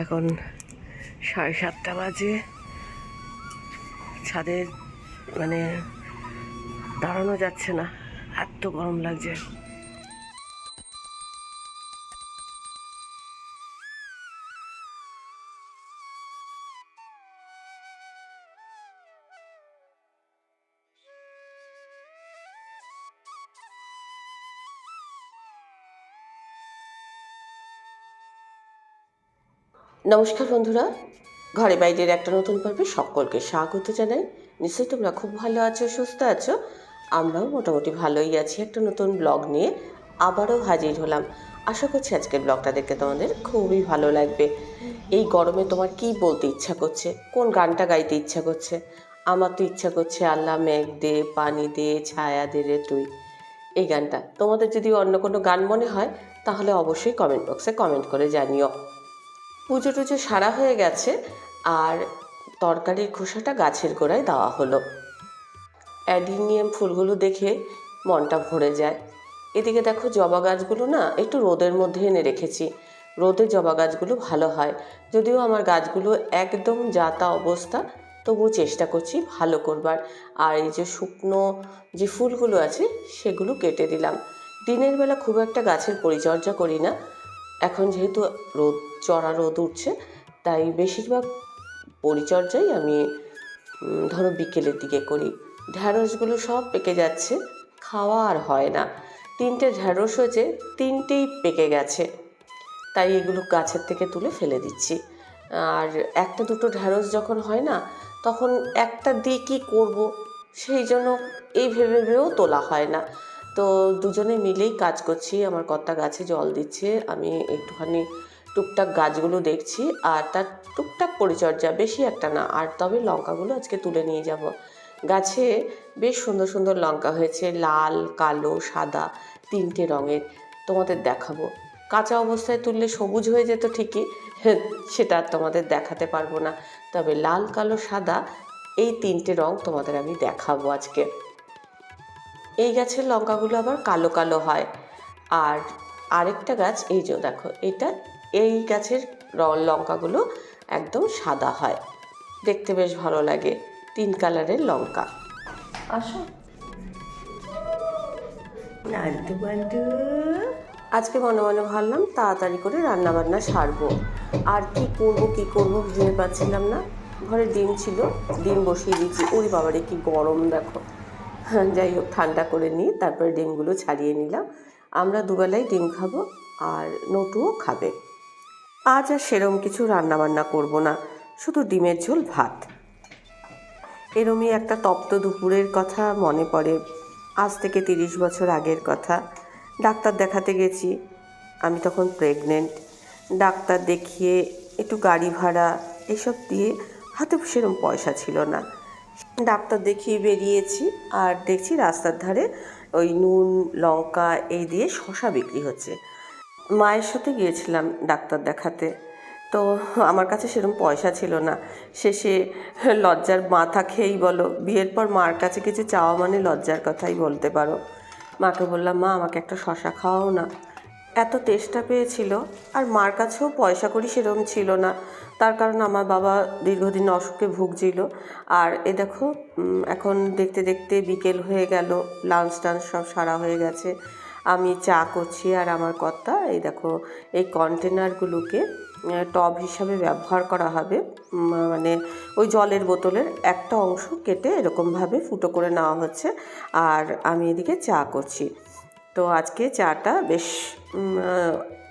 এখন সাড়ে সাতটা বাজে। ছাদের মানে দাঁড়ানো যাচ্ছে না এত গরম লাগছে। নমস্কার বন্ধুরা। ঘরে বাইরের একটা নতুন পর্বে সকলকে স্বাগত জানাই। নিশ্চয়ই তোমরা খুব ভালো আছো, সুস্থ আছো? আমরাও মোটামুটি ভালোই আছি। একটা নতুন ব্লগ নিয়ে আবারও হাজির হলাম। আশা করছি আজকের ব্লগটা দেখতে তোমাদের খুবই ভালো লাগবে। এই গরমে তোমার কি বলতে ইচ্ছা করছে? কোন গানটা গাইতে ইচ্ছা করছে? আমার তো ইচ্ছা করছে আল্লাহ মেঘ দে, পানি দে, ছায়া দে রে তুই। এই গানটা। তোমাদের যদি অন্য কোনো গান মনে হয়, তাহলে অবশ্যই কমেন্ট বক্সে কমেন্ট করে জানিও। পুজো টুজো সারা হয়ে গেছে আর তরকারির খোসাটা গাছের গোড়ায় দেওয়া হলো। অ্যাডিনিয়াম ফুলগুলো দেখে মনটা ভরে যায়। এদিকে দেখো জবা গাছগুলো না একটু রোদের মধ্যে এনে রেখেছি। রোদে জবা গাছগুলো ভালো হয়। যদিও আমার গাছগুলো একদম যাতা অবস্থা, তবুও চেষ্টা করছি ভালো করবার। আর এই যে শুকনো যে ফুলগুলো আছে, সেগুলো কেটে দিলাম। দিনের বেলা খুব একটা গাছের পরিচর্যা করি না। এখন যেহেতু রোদ, চড়া রোদ উঠছে, তাই বেশিরভাগ পরিচর্যাই আমি ধরো বিকেলের দিকে করি। ঢ্যাঁড়সগুলো সব পেকে যাচ্ছে, খাওয়া আর হয় না। তিনটে ঢ্যাঁড়স হয়েছে, তিনটেই পেকে গেছে। তাই এগুলো গাছের থেকে তুলে ফেলে দিচ্ছি। আর একটা দুটো ঢ্যাঁড়স যখন হয় না, তখন একটা দিয়ে কী করব? সেই জন্য এই ভেবে ভেবেও তোলা হয় না। তো দুজনে মিলেই কাজ করছি। আমার কর্তা গাছে জল দিচ্ছে। আমি একটুখানি টুকটাক গাছগুলো দেখছি আর তার টুকটাক পরিচর্যা, বেশি একটা না। আর তবে লঙ্কাগুলো আজকে তুলে নিয়ে যাব। গাছে বেশ সুন্দর সুন্দর লঙ্কা হয়েছে, লাল, কালো, সাদা, তিনটে রঙের। তোমাদের দেখাবো। কাঁচা অবস্থায় তুললে সবুজ হয়ে যেত ঠিকই, সেটা আর তোমাদের দেখাতে পারব না। তবে লাল, কালো, সাদা, এই তিনটে রং তোমাদের আমি দেখাবো আজকে। এই গাছের লঙ্কাগুলো আবার কালো কালো হয়। আর আরেকটা গাছ এই যে দেখো এটা এই গাছের র- লঙ্কাগুলো একদম সাদা হয়। দেখতে বেশ ভালো লাগে তিন কালারের লঙ্কা। আসো। নান্টু বান্টু। আজকে মনে মনে ভাবলাম তাড়াতাড়ি করে রান্না বান্না সারবো। আর কি করব কি করব ভেবে পাচ্ছিলাম না। ঘরে ডিম ছিল ডিম বসিয়ে দিয়েছি। ওই বাবারে কি গরম দেখো। যাই হোক, ঠান্ডা করে নিই, তারপরে ডিমগুলো ছাড়িয়ে নিলাম। আমরা দুবেলায় ডিম খাব আর নটুও খাবে। আজ আর সেরম কিছু রান্না বান্না করব না, শুধু ডিমের ঝোল, ভাত। এরমই একটা তপ্ত দুপুরের কথা মনে পড়ে। আজ থেকে তিরিশ বছর আগের কথা। ডাক্তার দেখাতে গেছি, আমি তখন প্রেগনেন্ট। ডাক্তার দেখিয়ে একটু গাড়ি ভাড়া, এসব দিয়ে হাতে সেরম পয়সা ছিল না। ডাক্তার দেখিয়ে বেরিয়েছি আর দেখছি রাস্তার ধারে ওই নুন, লঙ্কা এই দিয়ে শশা বিক্রি হচ্ছে। মায়ের সাথে গিয়েছিলাম ডাক্তার দেখাতে। তো আমার কাছে সেরকম পয়সা ছিল না। শেষে লজ্জার মাথা খেয়েই বলো, বিয়ের পর মার কাছে কিছু চাওয়া মানে লজ্জার কথাই বলতে পারো। মাকে বললাম, মা, আমাকে একটা শশা খাওয়াও না। এত তেষ্টা পেয়েছিল আর মার কাছেও পয়সা করি সেরকম ছিল না। তার কারণ আমার বাবা দীর্ঘদিন অসুখে ভুগছিল। আর এ দেখো এখন দেখতে দেখতে বিকেল হয়ে গেল লাঞ্চ টাঞ্চ সব সারা হয়ে গেছে। আমি চা করছি আর আমার কর্তা, এই দেখো, এই কন্টেনারগুলোকে টব হিসাবে ব্যবহার করা হবে। মানে ওই জলের বোতলের একটা অংশ কেটে এরকমভাবে ফুটো করে নেওয়া হচ্ছে। আর আমি এদিকে চা করছি। তো আজকে চাটা বেশ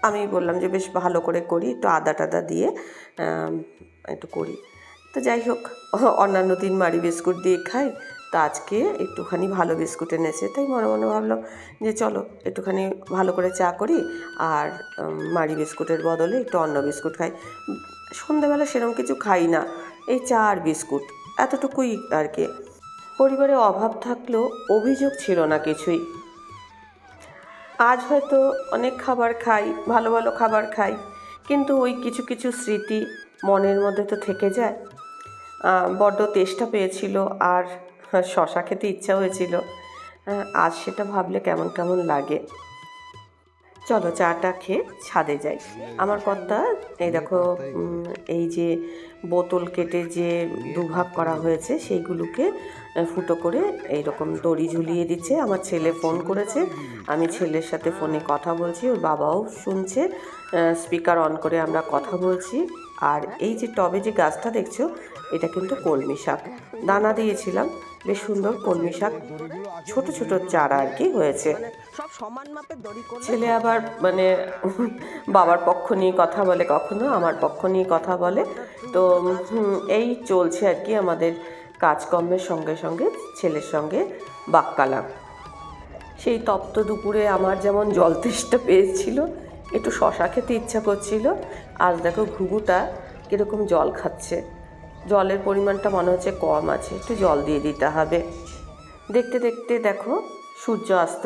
আমি বললাম যে বেশ ভালো করে করি, একটু আদা টাদা দিয়ে একটু করি। তো যাই হোক, অন্যান্য দিন মারি বিস্কুট দিয়ে খাই। তো আজকে একটুখানি ভালো বিস্কুট এনেছে, তাই মনে মনে ভাবলাম যে চলো একটুখানি ভালো করে চা করি আর মারি বিস্কুটের বদলে একটু অন্য বিস্কুট খাই। সন্ধ্যেবেলা সেরকম কিছু খাই না, এই চা আর বিস্কুট, এতটুকুই আর কি। পরিবারে অভাব থাকলেও অভিযোগ ছিল না কিছুই। আজ হয়তো অনেক খাবার খাই, ভালো ভালো খাবার খাই, কিন্তু ওই কিছু কিছু স্মৃতি মনের মধ্যে তো থেকে যায়। বড্ড তেষ্টা পেয়েছিল আর শশা খেতে ইচ্ছা হয়েছিল। আজ সেটা ভাবলে কেমন কেমন লাগে। চলো চাটা খেয়ে ছাদে যাই। আমার কর্তা, এই দেখো এই যে বোতল কেটে যে দুভাগ করা হয়েছে, সেইগুলোকে ফুটো করে এইরকম দড়ি ঝুলিয়ে দিচ্ছে। আমার ছেলে ফোন করেছে। আমি ছেলের সাথে ফোনে কথা বলছি, ওর বাবাও শুনছে। স্পিকার অন করে আমরা কথা বলছি। আর এই যে টবে যে গাছটা দেখছ, এটা কিন্তু কলমি শাক। দানা দিয়েছিলাম। বেশ সুন্দর কলমি শাক। ছোট ছোট চারা আর কি হয়েছে। ছেলে আবার মানে বাবার পক্ষ নিয়ে কথা বলে কখনো, আমার পক্ষ নিয়ে কথা বলে। তো এই চলছে আর কি আমাদের কাজকর্মের সঙ্গে সঙ্গে ছেলের সঙ্গে বাক্কালাম সেই তপ্ত দুপুরে আমার যেমন জল তেষ্টা পেয়েছিল, একটু শশা খেতে ইচ্ছা করছিল, আজ দেখো ঘুঘুটা কীরকম জল খাচ্ছে। জলের পরিমাণটা মনে হচ্ছে কম আছে, একটু জল দিয়ে দিতে হবে। দেখতে দেখতে দেখো সূর্য অস্ত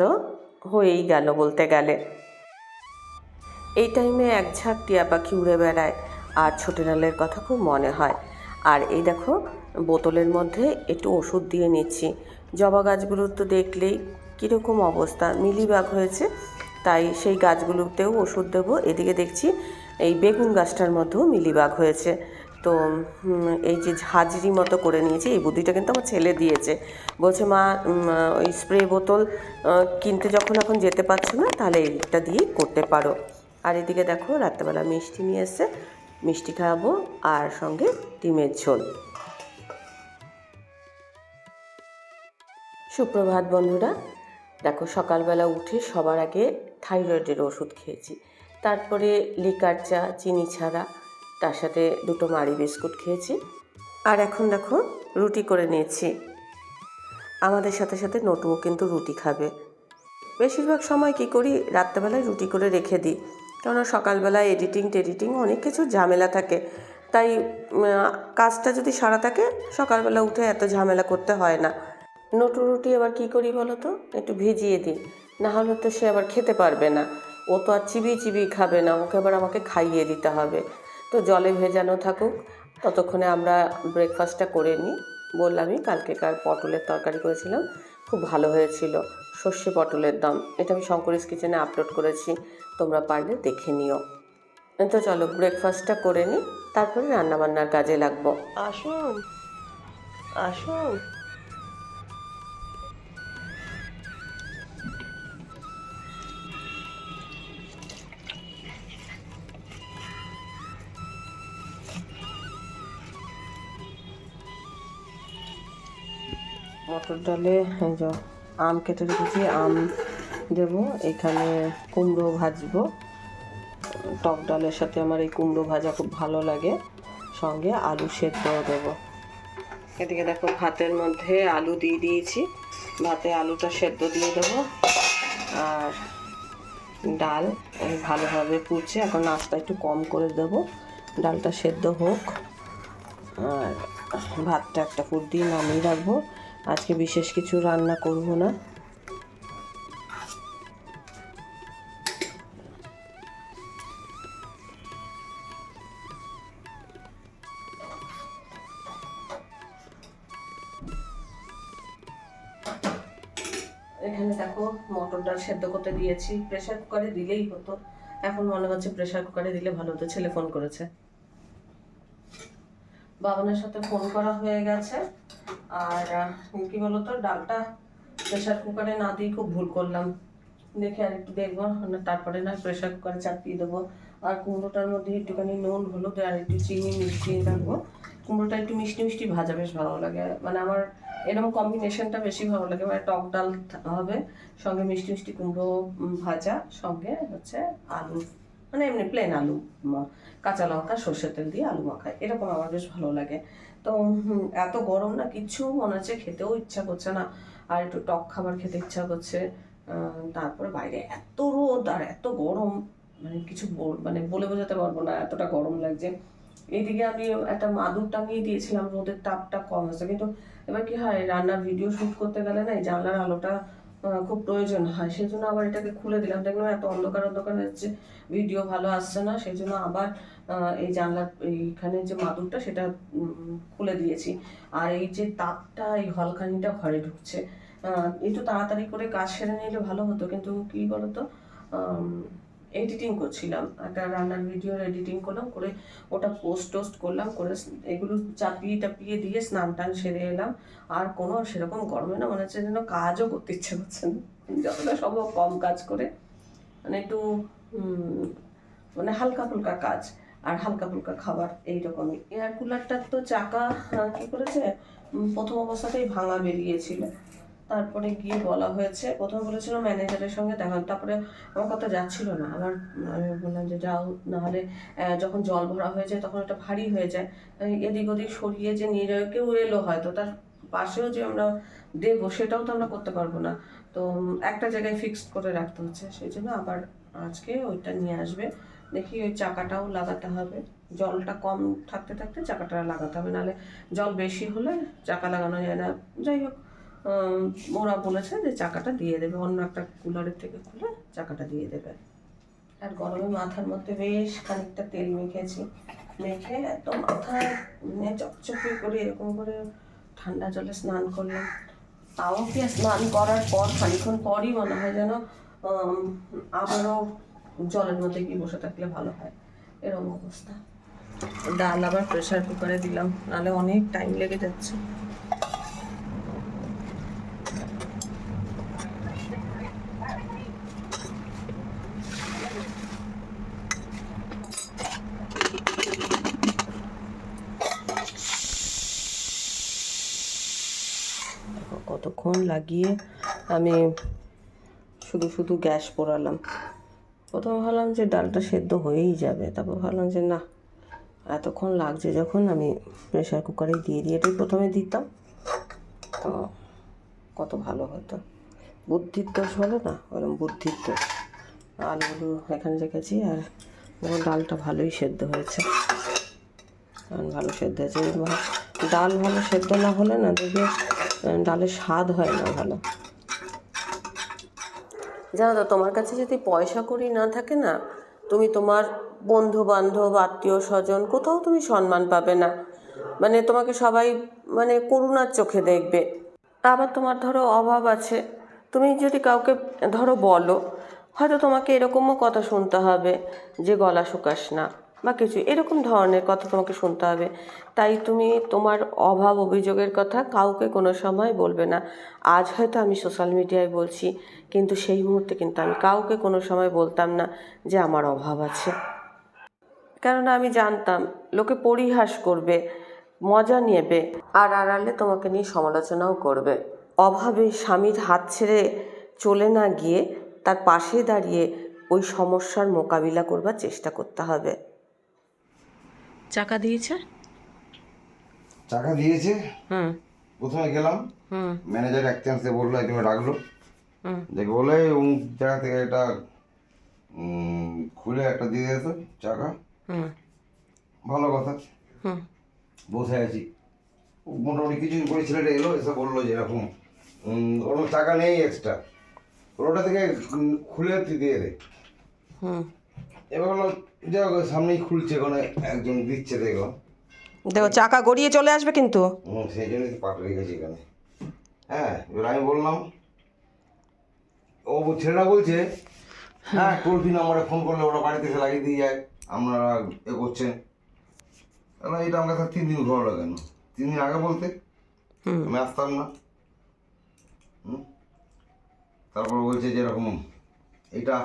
হয়েই গেল বলতে গেলে। এই টাইমে এক ঝাঁক টিয়া পাখি উড়ে বেড়ায়, আর ছোটেনালের কথা খুব মনে হয়। আর এই দেখো বোতলের মধ্যে একটু ওষুধ দিয়ে নিচ্ছি। জবা গাছগুলোর তো দেখলেই কীরকম অবস্থা, মিলিবাগ হয়েছে, তাই সেই গাছগুলোতেও ওষুধ দেবো। এদিকে দেখছি এই বেগুন গাছটার মধ্যেও মিলিবাগ হয়েছে। তো এই যে ঝাঁঝরি মতো করে নিয়েছি, এই বুদ্ধিটা কিন্তু আমার ছেলে দিয়েছে। বলছে, মা ওই স্প্রে বোতল কিনতে যখন এখন যেতে পারছ না, তাহলে এইটা দিয়েই করতে পারো। আর এদিকে দেখো, রাত্রেবেলা মিষ্টি নিয়ে এসে মিষ্টি খাওয়াবো আর সঙ্গে ডিমের ঝোল। সুপ্রভাত বন্ধুরা। দেখো, সকালবেলা উঠে সবার আগে থাইরয়েডের ওষুধ খেয়েছি। তারপরে লিকার চা, চিনি ছাড়া, তার সাথে দুটো মারি বিস্কুট খেয়েছি। আর এখন দেখো, রুটি করে নিয়েছি। আমাদের সাথে সাথে নটুও কিন্তু রুটি খাবে। বেশিরভাগ সময় কি করি, রাত্রেবেলায় রুটি করে রেখে দিই। কেননা সকালবেলায় এডিটিং টেডিটিং অনেক কিছু ঝামেলা থাকে। তাই কাজটা যদি সারা থাকে, সকালবেলা উঠে এত ঝামেলা করতে হয় না। নটু রুটি আবার কি করি বলো তো? একটু ভিজিয়ে দিই। না হলে তো সে আবার খেতে পারবে না। ও তো আর চিবিয়ে চিবিয়ে খাবে না। ওকে আবার আমাকে খাইয়ে দিতে হবে। তো জলে ভেজানো থাকুক। ততক্ষণে আমরা ব্রেকফাস্টটা করে নিই। বললামই কালকেকার পটলের তরকারি করেছিলাম। খুব ভালো হয়েছিল। সর্ষে পটলের দাম। এটা আমি শঙ্করিস কিচেনে আপলোড করেছি। তোমরা পারলে দেখে নিও। তো চলো ব্রেকফাস্টটা করে নিই। তারপরে রান্নাবান্নার কাজে লাগবো। আসুন। আসুন। মটর ডালে আম কেটে রেখেছি, আম দেব, এখানে কুমড়ো ভাজবো। টক ডালের সাথে আমার এই কুমড়ো ভাজা খুব ভালো লাগে। সঙ্গে আলু সেদ্ধ দেবো। এদিকে দেখো ভাতের মধ্যে আলু দিয়ে দিয়েছি। ভাতে আলুটা সেদ্ধ দিয়ে দেবো। আর ডাল ভালোভাবে পুড়ছে। এখন নাস্তা একটু কম করে দেবো। ডালটা সেদ্ধ হোক। আর ভাতটা একটা ফুট দিয়ে নামিয়ে রাখব। আজকে বিশেষ কিছু রান্না করব না। এখানে দেখো মটর ডাল সেদ্ধ করতে দিয়েছি। প্রেসার কুকারে দিলেই হতো। এখন মনে হচ্ছে প্রেসার কুকারে দিলে ভালো হতো। ছেলে ফোন করেছে। বাবানের সাথে ফোন করা হয়ে গেছে। আর কি বলতো, ডালটা প্রেসার কুকারে না দিয়ে খুব ভুল করলাম। দেখে আর একটু দেখব তারপরে না প্রেসার কুকারে চাপিয়ে দেবো। আর কুমড়োটার মধ্যে একটুখানি নুন, হলুদ আর একটু চিনি মিশিয়ে রাখব। কুমড়োটা একটু মিষ্টি মিষ্টি ভাজা বেশ ভালো লাগে। মানে আমার এরকম কম্বিনেশনটা বেশি ভালো লাগে। মানে টক ডাল হবে, সঙ্গে মিষ্টি মিষ্টি কুমড়ো ভাজা, সঙ্গে হচ্ছে আলু। মানে এমনি প্লেন আলু, কাঁচা লঙ্কা, সর্ষের তেল দিয়ে আলু মাখায়। এরকম আমার বেশ ভালো লাগে। তো এত গরম না, কিছু মনে হচ্ছে খেতেও ইচ্ছা করছে না। আর একটু টক খাবার খেতে ইচ্ছা করছে। তারপরে বাইরে এত রোদ আর এত গরম। মানে কিছু মানে বলে বোঝাতে পারব না, এতটা গরম লাগছে। এইদিকে আমি একটা মাদুর টাঙিয়ে দিয়েছিলাম, রোদের তাপটা কম আছে কিন্তু এবার কি হয়, রান্নার ভিডিও শুট করতে গেলে না, এই জানলার আলোটা খুব প্রয়োজন হয়। সেই জন্য আবার এটাকে খুলে দিলাম। দেখলাম এত অন্ধকার অন্ধকার হচ্ছে ভিডিও ভালো আসছে না। সেই জন্য আবার এই জানলার এইখানে যে মাদুরটা, সেটা খুলে দিয়েছি। আর এই যে তাপটা এই হলখানিটা ঘরে ঢুকছে। একটু তাড়াতাড়ি করে কাজ সেরে নিলে ভালো হতো। কিন্তু কি বলতো এডিটিং করছিলাম, একটা রান্নার ভিডিওর এডিটিং করলাম, করে ওটা পোস্ট টোস্ট করলাম, করে এগুলো চাপিয়ে টাপিয়ে দিয়ে স্নান টান সেরে এলাম। আর কোনো সেরকম গরমে না, মনে হচ্ছে যেন কাজও করতে ইচ্ছে করছে না। যতটা সম্ভব কম কাজ করে মানে একটু মানে হালকা ফুলকা কাজ আর হালকা ফুলকা খাবার এইরকমই। এয়ার কুলারটার তো চাকা কি করেছে? প্রথম অবস্থাতেই ভাঙা বেরিয়েছিল। তারপরে গিয়ে বলা হয়েছে, প্রথমে বলেছিল ম্যানেজারের সঙ্গে দেখা, তারপরে আমার কথা যাচ্ছিল না। আবার আমি বললাম যে যাও, নাহলে যখন জল ভরা হয়ে যায় তখন এটা ভারী হয়ে যায়। এদিক ওদিক সরিয়ে যে নিয়ে যাবে, কেউ এলো হয়তো, তার পাশেও যে আমরা দেবো সেটাও তো আমরা করতে পারব না। তো একটা জায়গায় ফিক্সড করে রাখতে হচ্ছে, সেই জন্য আবার আজকে ওইটা নিয়ে আসবে। দেখি ওই চাকাটাও লাগাতে হবে। জলটা কম থাকতে থাকতে চাকাটা লাগাতে হবে, নাহলে জল বেশি হলে চাকা লাগানো যায় না। যাই হোক ওরা বলেছে যে চাকাটা দিয়ে দেবে, অন্য একটা কুলারের থেকে খুলে চাকাটা দিয়ে দেবে। আর গরমে মাথার মধ্যে বেশ খানিকটা তেল মেখেছি, মেখে এত মাথায় মানে চকচকে করে এরকম করে ঠান্ডা জলে স্নান করলাম। তাও কি স্নান করার পর খানিক্ষণ পরই মনে হয় যেন আবারও জলের মধ্যে গিয়ে বসে থাকলে ভালো হয়। এরকম অবস্থা। ডাল আবার প্রেশার কুকারে দিলাম, নাহলে অনেক টাইম লেগে যাচ্ছে দেখো কতক্ষণ লাগিয়ে আমি শুধু শুধু গ্যাস পোড়ালাম। প্রথমে ভাবলাম যে ডালটা সেদ্ধ হয়েই যাবে, তারপর ভাবলাম যে না, এতক্ষণ লাগছে যখন আমি প্রেশার কুকারে দিয়ে দিয়ে এটাই প্রথমে দিতাম। তো কত ভালো হতো। বুদ্ধির দোষ বলে না ওরকম বুদ্ধির দোষ। আলুগুলো এখানে রেখেছি আর আমার ডালটা ভালোই সেদ্ধ হয়েছে। কারণ ভালো সেদ্ধ হয়েছে। ডাল ভালো সেদ্ধ না হলে না দেখবে ডালের স্বাদ হয় না ভালো। জানো তো, তোমার কাছে যদি পয়সা করি না থাকে না, তুমি তোমার বন্ধু বান্ধব আত্মীয় স্বজন কোথাও তুমি সম্মান পাবে না। মানে তোমাকে সবাই মানে করুণার চোখে দেখবে। আবার তোমার ধরো অভাব আছে। তুমি যদি কাউকে ধরো বলো, হয়তো তোমাকে এরকমও কথা শুনতে হবে যে গলা শুকাস না। বা কিছু, এরকম ধরনের কথা তোমাকে শুনতে হবে। তাই তুমি তোমার অভাব, অভিযোগের কথা কাউকে কোনো সময় বলবে না। আজ হয়তো আমি সোশ্যাল মিডিয়ায় বলছি, কিন্তু সেই মুহূর্তে কিন্তু আমি কাউকে কোনো সময় বলতাম না যে আমার অভাব আছে। কেননা আমি জানতাম, লোকে পরিহাস করবে, মজা নেবে, আর আড়ালে তোমাকে নিয়ে সমালোচনাও করবে। অভাবে স্বামীর হাত ছেড়ে চলে না গিয়ে তার পাশে দাঁড়িয়ে ওই সমস্যার মোকাবিলা করবার চেষ্টা করতে হবে। চাকা দিয়েছে? টাকা দিয়েছে? হুম। প্রথমে গেলাম? হুম। ম্যানেজার একতে আসতে বলল একজন ডাকলো। হুম। দেখে বলে অমুক জায়গা থেকে এটা খুলে একটা দিয়ে দিত চাকা হুম। ভালো কথা। হুম। বসে আছি। মোটামুটি কিছু করে ছেলেটা এলো এসে বলল যে এরকম ওর টাকা নেই এক্সট্রা ওটা থেকে খুলে দিয়ে দে। হুম। এবার যাই হোক, সামনেই খুলছে ওখানে একজন দিচ্ছে দেখলাম দেখো চাকা গড়িয়ে চলে আসবে কিন্তু? সেই জন্যই তো পাট রেখেছি এখানে। হ্যাঁ এবার আমি বললাম ও ছেলেটা বলছে হ্যাঁ ফ্রি নাম্বারে ফোন করলে ওরা বাড়িতে এসে লাগিয়ে দিয়ে যায় আপনারা এ করছেন। এবার এটা আমার কাছে তিন দিন ঘোরালো কেন তিন দিন আগে বলতে আমি আসতাম না। তারপর বলছে যে এরকম এটা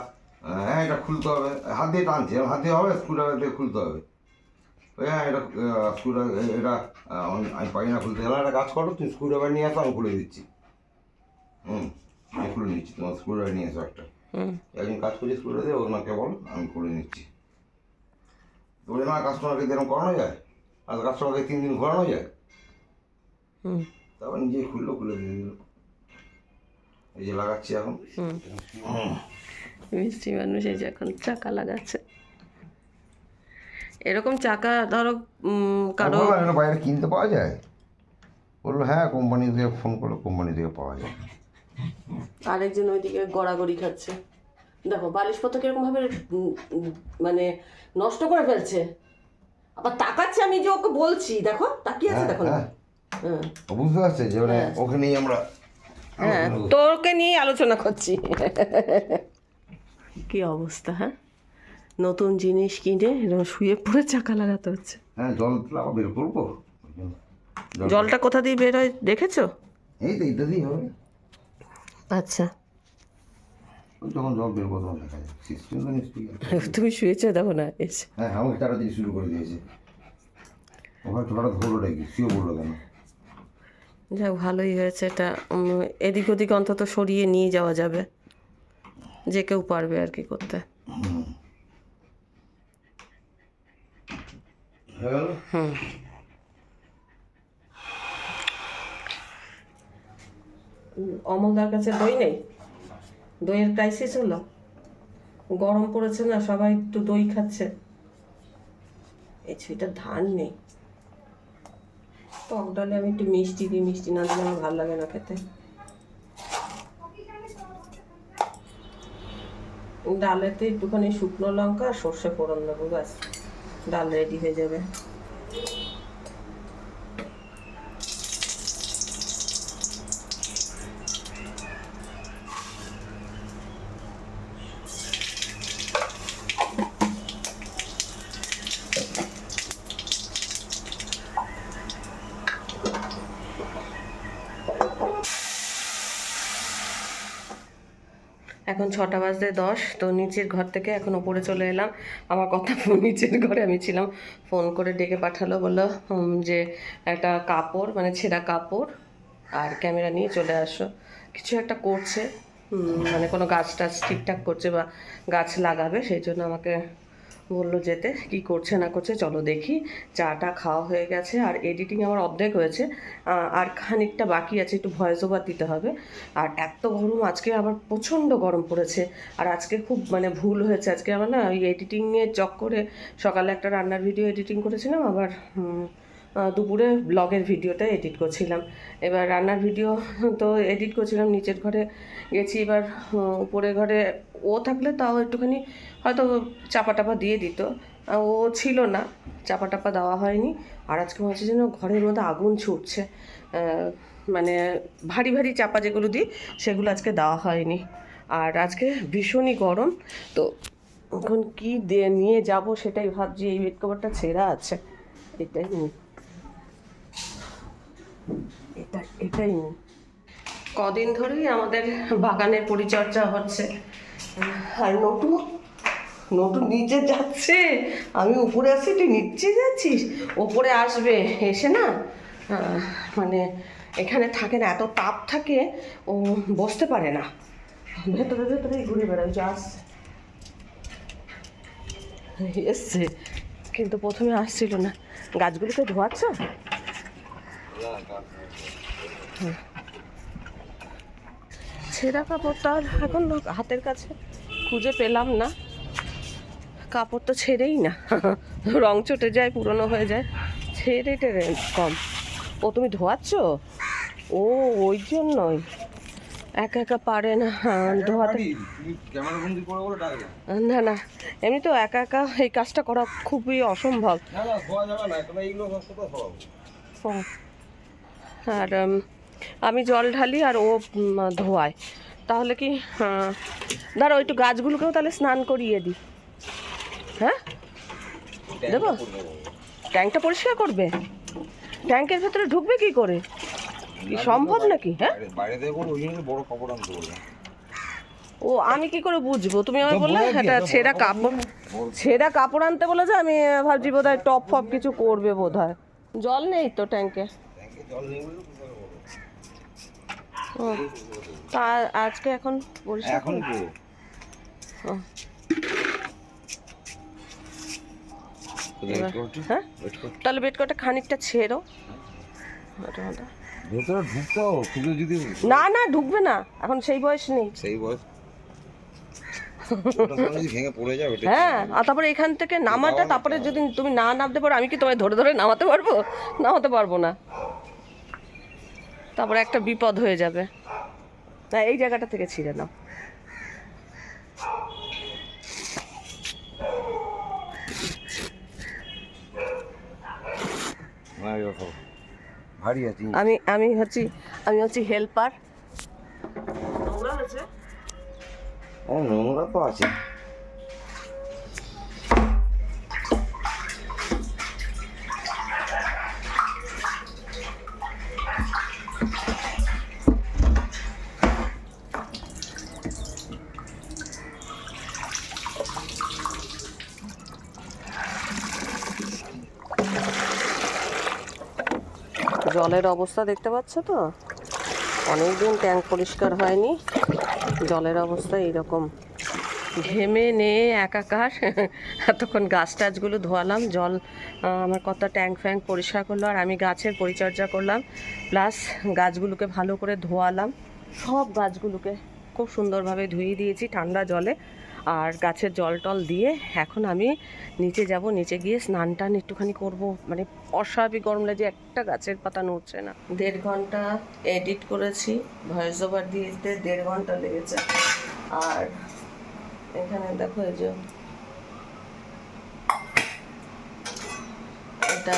হ্যাঁ এটা খুলতে হবে। হাত দিয়ে টানছে হাত দিয়ে হবে স্ক্রুড্রাইভার দিয়ে খুলতে হবে। ওই হ্যাঁ এটা স্ক্রুড্রাইভার এটা আমি- পারি না খুলতে। গেলাম একটা কাজ করো তুমি স্ক্রুড্রাইভার নিয়ে আসো আমি খুলে দিচ্ছি। হুম আমি খুলে নিচ্ছি তোমার স্ক্রুড্রাইভার নিয়ে আসো একটা। হুম। একজন কাজ করছি স্ক্রুড্রাইভার দিয়ে ওনাকে বলো আমি খুলে নিচ্ছি। তো বলে না কাস্টমারকে যেরকম করানো যায়? আর কাস্টমারকে তিন দিন ঘোরানো যায়? হুম। তারপর নিজেই খুললো খুলে দিয়ে দিল। এই যে লাগাচ্ছি এখন। মিষ্টি মানুষ এই যে এখন চাকা লাগাচ্ছে। এরকম চাকা ধরো কারও বাইরে কিনতে পাওয়া যায়? বলল হ্যাঁ কোম্পানি থেকে ফোন করল কোম্পানি থেকে পাওয়া যায়। আরেকজন ওইদিকে গড়াগড়ি খাচ্ছে। দেখো বালিশপত্র কীরকম ভাবে মানে নষ্ট করে ফেলছে। আবার তাকাচ্ছে আমি যে ওকে বলছি দেখো তাকিয়ে আছে হ্যাঁ দেখো না। হ্যাঁ। হ্যাঁ। বুঝতে পারছে যে ওখানেই আমরা হ্যাঁ তোকে নিয়ে আলোচনা করছি। কি অবস্থা হ্যাঁ? নতুন জিনিস কিনে এরকম শুয়ে পড়ে চাকা লাগাতে হচ্ছে। হ্যাঁ জল বের করব। জলটা কোথা দিয়ে বের হয় দেখেছ? এই তো এইটা দিয়ে হবে। আচ্ছা। যখন জল বের করব দেখা যাবে। সিস্টেম তো নিশ্চয়ই তুমি শুয়েছো দেখো না এসে। হ্যাঁ আমাকে তাড়াতাড়ি শুরু করে দিয়েছে। ওখানে ছোটটা ধরলো নাকি? শুয়ে পড়ল কেন? যাক ভালোই হয়েছে এটা। এদিক ওদিক অন্তত সরিয়ে নিয়ে যাওয়া যাবে। যে কেউ পারবে আর কি করতে। হুম। অমলদার কাছে দই নেই? দইয়ের ক্রাইসিস হলো? গরম পড়েছে না সবাই একটু দই খাচ্ছে। এই ছুঁইটা ধান নেই। টক ডালে আমি একটু মিষ্টি দিই, মিষ্টি না দিলে আমার ভালো লাগে না খেতে। ডালেতে একটুখানি শুকনো লঙ্কা আর সর্ষে ফোড়ন দেবো, ব্যাস। ডাল রেডি হয়ে যাবে। এখন ছটা বাজতে দশ, তো নিচের ঘর থেকে এখন ওপরে চলে এলাম। আমার কথা নিচের ঘরে আমি ছিলাম। ফোন করে ডেকে পাঠালো, বলল যে একটা কাপড় মানে ছেঁড়া কাপড় আর ক্যামেরা নিয়ে চলে আসো। কিছু একটা করছে মানে কোনো গাছ টাছ ঠিকঠাক করছে বা গাছ লাগাবে, সেই জন্য আমাকে বলল যেতে, কি করছে না করছে, চলো দেখি। চাটা খাওয়া হয়ে গেছে আর এডিটিং আমার অর্ধেক হয়েছে। আর খানিকটা বাকি আছে, একটু ভয়েস ওভার দিতে হবে। আর এত গরম, আজকে আবার প্রচণ্ড গরম পড়েছে। আর আজকে খুব মানে ভুল হয়েছে। আজকে আমার না, ওই এডিটিংয়ের চক্করে সকালে একটা রান্নার ভিডিও এডিটিং করেছিলাম, আবার দুপুরে ব্লগের ভিডিওটা এডিট করছিলাম। এবার রান্নার ভিডিও তো এডিট করছিলাম নিচের ঘরে গেছি। এবার উম, উপরের ঘরে ও থাকলে তাও একটুখানি হয়তো চাপা টাপা দিয়ে দিত। ও ছিল না চাপা টাপা দেওয়া হয়নি। আর আজকে মনে হচ্ছে যেন ঘরের মধ্যে আগুন ছুটছে। মানে ভারী ভারী চাপা যেগুলো দিই সেগুলো আজকে দেওয়া হয়নি। আর আজকে ভীষণই গরম। তো এখন কী দিয়ে নিয়ে যাব সেটাই ভাবছি এই বেড কভারটা ছেঁড়া আছে। এটাই এটা, এটাই নিই। কদিন ধরেই আমাদের বাগানের পরিচর্যা হচ্ছে। আর নটু নটু নিচে যাচ্ছে। আমি উপরে আছি, তুই নিচে যাচ্ছিস? ওপরে আসবে, এসে না মানে এখানে থাকে না, এত তাপ থাকে, ও বসতে পারে না। ভেতরে ভেতরে ঘুরে বেড়ায় যাস আসছে। এসছে, কিন্তু প্রথমে আসছিল না। গাছগুলোকে ধোয়াচ্ছ? ছেঁড়া কাপড়টা আর এখন হাতের কাছে খুঁজে পেলাম না। কাপড় তো ছেড়েই না। রং চটে যায় পুরনো হয়ে যায়। ছেড়ে টেরে কম। ও তুমি ধোয়াচ্ছ? ও ওই জন্যই। একা একা পারে না। হ্যাঁ, ধোয়াতে না না। এমনি তো একা একা এই কাজটা করা খুবই অসম্ভব। আর আমি জল ঢালি আর ও ধোয়ায়। তাহলে কি দাঁড়াও একটু গাছগুলোকেও তাহলে স্নান করিয়ে দিই। হ্যাঁ? দেবো? ট্যাঙ্কটা পরিষ্কার করবে? ট্যাঙ্কের ভেতরে ঢুকবে কি করে? কি সম্ভব নাকি? হ্যাঁ? বড় কাপড় আনতে ও আমি কি করে বুঝব? তুমি আমায় বললে বলে এটা ছেঁড়া কাপড় ছেঁড়া কাপড় আনতে বলে যে আমি ভাবছি বোধ হয় টপ ফপ কিছু করবে বোধ হয় জল নেই তো ট্যাঙ্কে? ও তা আজকে এখন পরিষ্কার এখন ও? হ্যাঁ? তাহলে বেড কটা খানিকটা ছেড়ো। ভেতরে ঢুকতেও খুলে যদি না না ঢুকবে না। এখন সেই বয়স নেই। সেই বয়স। হ্যাঁ আর তারপরে এখান থেকে নামাটা তারপরে যদি তুমি না নামতে পারো আমি কি তোমায় ধরে ধরে নামাতে পারব? নামাতে পারব না। তারপরে একটা বিপদ হয়ে যাবে। না এই জায়গাটা থেকে ছিঁড়ে নাও। আছে আমি আমি হচ্ছি আমি হচ্ছি হেল্পার নোংরা হয়েছে ও নোংরা তো আছে। জলের অবস্থা দেখতে পাচ্ছ তো? অনেক দিন ট্যাঙ্ক পরিষ্কার হয়নি। জলের অবস্থা এইরকম। ঘেমে নে একাকার। এতক্ষণ গাছ টাছগুলো ধোয়ালাম, জল আমার কত ট্যাঙ্ক ফ্যাঙ্ক পরিষ্কার করল আর আমি গাছের পরিচর্যা করলাম। প্লাস গাছগুলোকে ভালো করে ধোয়ালাম। সব গাছগুলোকে খুব সুন্দরভাবে ধুয়ে দিয়েছি ঠান্ডা জলে। আর গাছের জল টল দিয়ে এখন আমি নিচে যাব, নিচে গিয়ে স্নান টান একটুখানি করব। মানে অস্বাভাবিক গরম লাগে একটা গাছের পাতা নড়ছে না। দেড় ঘণ্টা এডিট করেছি ভয়েস ওভার দিয়ে দেড় ঘণ্টা লেগেছে। আর এখানে দেখো এই যে, এটা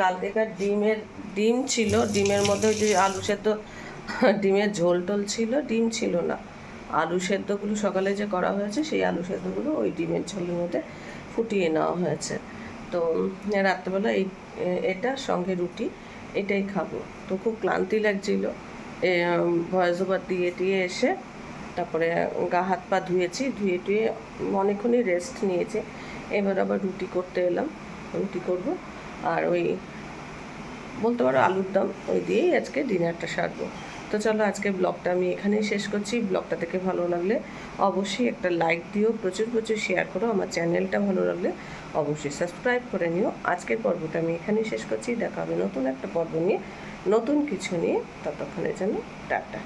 কালকেকার ডিমের, ডিম ছিল, ডিমের মধ্যে যে আলু সেদ্ধ, ডিমের ঝোল টোল ছিল, ডিম ছিল না। আলু সেদ্ধগুলো সকালে যে করা হয়েছে, সেই আলু সেদ্ধগুলো ওই ডিমের ঝোলের মধ্যে ফুটিয়ে নেওয়া হয়েছে। তো রাত্রেবেলা এই এটা সঙ্গে রুটি, এটাই খাব। তো খুব ক্লান্তি লাগছিল। ভয়েস ওভার দিয়ে দিয়ে এসে তারপরে গা হাত পা ধুয়েছি, ধুয়ে টুয়ে অনেকক্ষণই রেস্ট নিয়েছে। এবার আবার রুটি করতে এলাম। রুটি করব আর ওই বলতে পারো আলুর দম, ওই দিয়েই আজকে ডিনারটা সারবো। তো চলো আজকে ব্লগটা আমি এখানেই শেষ করছি। ব্লগটা থেকে ভালো লাগলে অবশ্যই একটা লাইক দিও, প্রচুর প্রচুর শেয়ার করো, আমার চ্যানেলটা ভালো লাগলে অবশ্যই সাবস্ক্রাইব করে নিও। আজকের পর্বটা আমি এখানেই শেষ করছি। দেখা হবে নতুন একটা পর্ব নিয়ে, নতুন কিছু নিয়ে। ততক্ষণের জন্য টাটা।